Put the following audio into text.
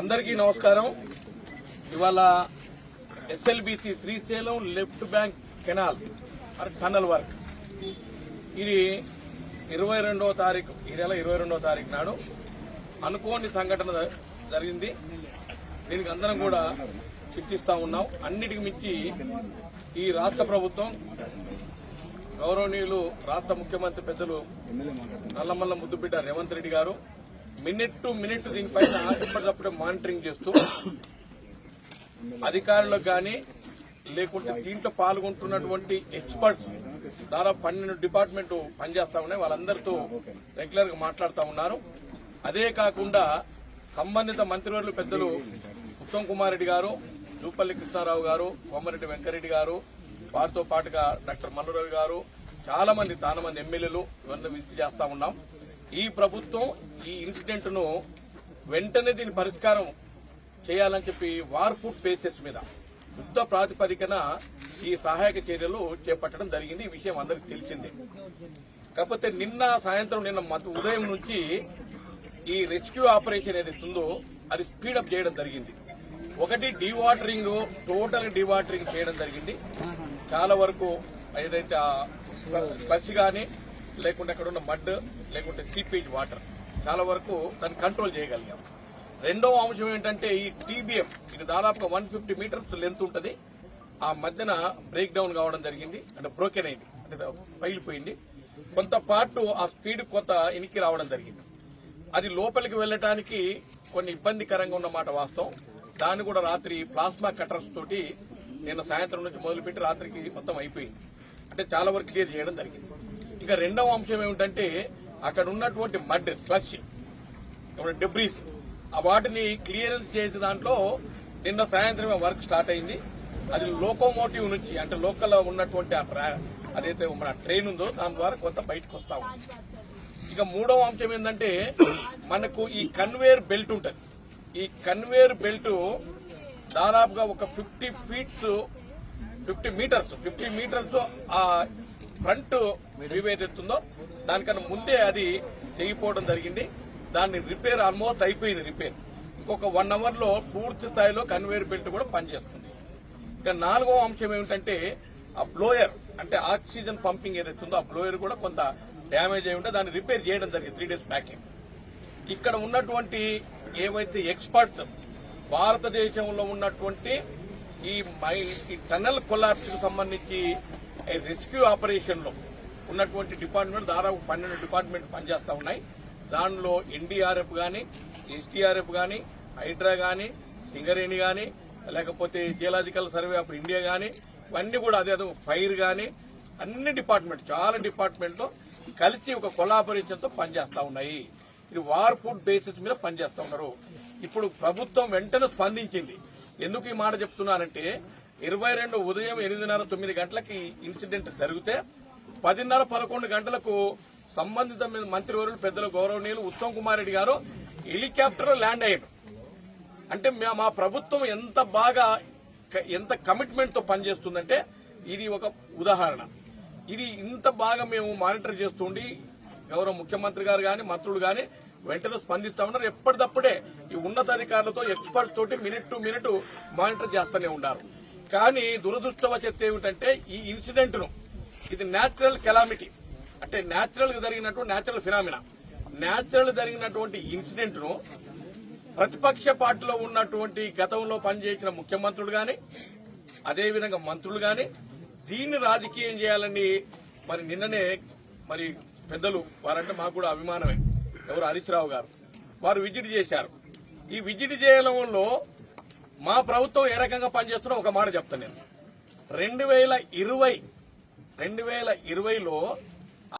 అందరికీ నమస్కారం. ఇవాళ SLBC Srisailam left bank canal tunnel work. ఇది ఇరవై రెండవ తారీఖు ఈ నెల ఇరవై రెండవ తారీఖు నాడు అనుకోని సంఘటన జరిగింది. దీనికి అందరం కూడా చర్చిస్తా ఉన్నాం. అన్నిటికి మించి ఈ రాష్ట్ర ప్రభుత్వం గౌరవనీయులు రాష్ట్ర ముఖ్యమంత్రి పెద్దలు నల్లమల్ల ముద్దుబిడ్డ రేవంత్ రెడ్డి గారు మినిట్ టు మినిట్ దీనిపైన ఎప్పటికప్పుడే మానిటరింగ్ చేస్తూ అధికారులకు కానీ లేకుంటే దీంట్లో పాల్గొంటున్నటువంటి ఎక్స్పర్ట్స్ దాదాపు పన్నెండు డిపార్ట్మెంట్ పనిచేస్తా ఉన్నాయి. వాళ్ళందరితో రెగ్యులర్గా మాట్లాడుతూ ఉన్నారు. అదే కాకుండా సంబంధిత మంత్రివర్యులు పెద్దలు ఉత్తమ్ కుమార్ రెడ్డి గారు జూపల్లి కృష్ణారావు గారు కోమరెడ్డి వెంకరెడ్డి గారు వారితో పాటుగా డాక్టర్ మల్లురావు గారు చాలా మంది చాలా మంది ఎమ్మెల్యేలు ఇవన్నీ విజిట్ చేస్తా ఉన్నాం. ఈ ప్రభుత్వం ఈ ఇన్సిడెంట్ను వెంటనే దీని పరిష్కారం చేయాలని చెప్పి వార్ ఫుడ్ మీద యుద్ధ ప్రాతిపదికన ఈ సహాయక చర్యలు చేపట్టడం జరిగింది. ఈ విషయం అందరికి తెలిసిందే. కాకపోతే నిన్న సాయంత్రం నిన్న ఉదయం నుంచి ఈ రెస్క్యూ ఆపరేషన్ ఏదైతే ఉందో అది స్పీడప్ చేయడం జరిగింది. ఒకటి డీవాటరింగ్ టోటల్ డీవాటరింగ్ చేయడం జరిగింది. చాలా వరకు ఏదైతే స్లష్ కానీ లేకుంటే అక్కడ ఉన్న మడ్ లేకుంటే సీపేజ్ వాటర్ చాలా వరకు దాన్ని కంట్రోల్ చేయగలిగాం. రెండవ అంశం ఏంటంటే ఈ టీబీఎం ఇది దాదాపుగా వన్ ఫిఫ్టీ మీటర్స్ లెంత్ ఉంటుంది. ఆ మధ్యన బ్రేక్ డౌన్ కావడం జరిగింది. అంటే బ్రోకెన్ అయింది. అంటే పగిలిపోయింది. కొంత పాటు ఆ స్పీడ్ కొంత ఇనికి రావడం జరిగింది. అది లోపలికి వెళ్ళటానికి కొన్ని ఇబ్బందికరంగా ఉన్నమాట వాస్తవం. దాన్ని కూడా రాత్రి ప్లాస్మా కటర్స్ తోటి నిన్న సాయంత్రం నుంచి మొదలుపెట్టి రాత్రికి మొత్తం అయిపోయింది. అంటే చాలా వరకు క్లియర్ చేయడం జరిగింది. ఇంకా రెండవ అంశం ఏమిటంటే అక్కడ ఉన్నటువంటి మడ్ స్లష్ డెబ్రీస్ ఆ వాటిని క్లియరెన్స్ చేసే దాంట్లో నిన్న సాయంత్రం వర్క్ స్టార్ట్ అయింది. అది లోకోమోటివ్ నుంచి అంటే లోకల్ ఉన్నటువంటి అదైతే మన ట్రైన్ ఉందో దాని ద్వారా కొంత బయటకు వస్తా ఉంది. ఇక మూడవ అంశం ఏంటంటే మనకు ఈ కన్వేయర్ బెల్ట్ ఉంటుంది. ఈ కన్వేయర్ బెల్ట్ దాదాపుగా ఒక fifty feets fifty metres fifty metres front front ఏదైతుందో దానికన్నా ముందే అది తెగిపోవడం జరిగింది. దాన్ని రిపేర్ ఆల్మోస్ట్ అయిపోయింది రిపేర్. ఇంకొక వన్ అవర్లో పూర్తి స్థాయిలో కన్వేయర్ బెల్ట్ కూడా పనిచేస్తుంది. ఇక నాలుగో అంశం ఏమిటంటే ఆ బ్లోయర్ అంటే ఆక్సిజన్ పంపింగ్ ఏదైతుందో ఆ బ్లోయర్ కూడా కొంత డ్యామేజ్ అయి ఉంటే దాన్ని రిపేర్ చేయడం జరిగింది త్రీ డేస్ బ్యాక్ ఇక్కడ ఉన్నటువంటి ఏవైతే ఎక్స్పర్ట్స్ భారతదేశంలో ఉన్నటువంటి ఈ మై ఈ టనల్ కొలాప్స్కు సంబంధించి రెస్క్యూ ఆపరేషన్లో ఉన్నటువంటి డిపార్ట్మెంట్ దాదాపు పన్నెండు డిపార్ట్మెంట్ పనిచేస్తా ఉన్నాయి. దానిలో ఎన్డీఆర్ఎఫ్ కానీ ఎస్టీఆర్ఎఫ్ కానీ హైడ్రా కానీ సింగరేణి కానీ లేకపోతే జియలాజికల్ సర్వే ఆఫ్ ఇండియా కానీ ఇవన్నీ కూడా అదే ఫైర్ కానీ అన్ని డిపార్ట్మెంట్ చాలా డిపార్ట్మెంట్ కలిసి ఒక కొలాబరేషన్తో పనిచేస్తా ఉన్నాయి. ఇది వార్ ఫుడ్ బేసిస్ మీద పనిచేస్తా ఉన్నారు. ఇప్పుడు ప్రభుత్వం వెంటనే స్పందించింది. ఎందుకు ఈ మాట చెప్తున్నానంటే ఇరవై రెండు ఉదయం ఎనిమిదిన్నర తొమ్మిది గంటలకి ఇన్సిడెంట్ జరిగితే పదిన్నర పదకొండు గంటలకు సంబంధిత మంత్రివర్యులు పెద్దల గౌరవనీయులు ఉత్తమ్ కుమార్ రెడ్డి గారు హెలికాప్టర్ ల్యాండ్ అయ్యారు. అంటే మా ప్రభుత్వం ఎంత బాగా ఎంత కమిట్మెంట్తో పనిచేస్తుందంటే ఇది ఒక ఉదాహరణ. ఇది ఇంత బాగా మేము మానిటర్ చేస్తుండి గౌరవ ముఖ్యమంత్రి గారు గాని మంత్రులు గాని వెంటనే స్పందిస్తా ఉన్నారు. ఎప్పటికప్పుడే ఈ ఉన్నతాధికారులతో ఎక్స్పర్ట్ తోటి మినిట్ టు మినిట్ మానిటర్ చేస్తూనే ఉన్నారు. కానీ దురదృష్టవశాత్తు ఏమిటంటే ఈ ఇన్సిడెంట్ను ఇది నేచురల్ కెలామిటీ. అంటే న్యాచురల్గా జరిగినటువంటి న్యాచురల్ ఫినామినా. నేచురల్ జరిగినటువంటి ఇన్సిడెంట్ను ప్రతిపక్ష పార్టీలో ఉన్నటువంటి గతంలో పనిచేసిన ముఖ్యమంత్రులు గాని అదేవిధంగా మంత్రులు గాని దీన్ని రాజకీయం చేయాలని మరి నిన్ననే మరి పెద్దలు వారంటే మాకు కూడా అభిమానమే. ఎవరు హరీష్ రావు గారు. వారు విజిట్ చేశారు. ఈ విజిట్ చేయడంలో మా ప్రభుత్వం ఏ రకంగా పనిచేస్తున్నా ఒక మాట చెప్తాను నేను. రెండు వేల ఇరవై రెండు వేల ఇరవైలో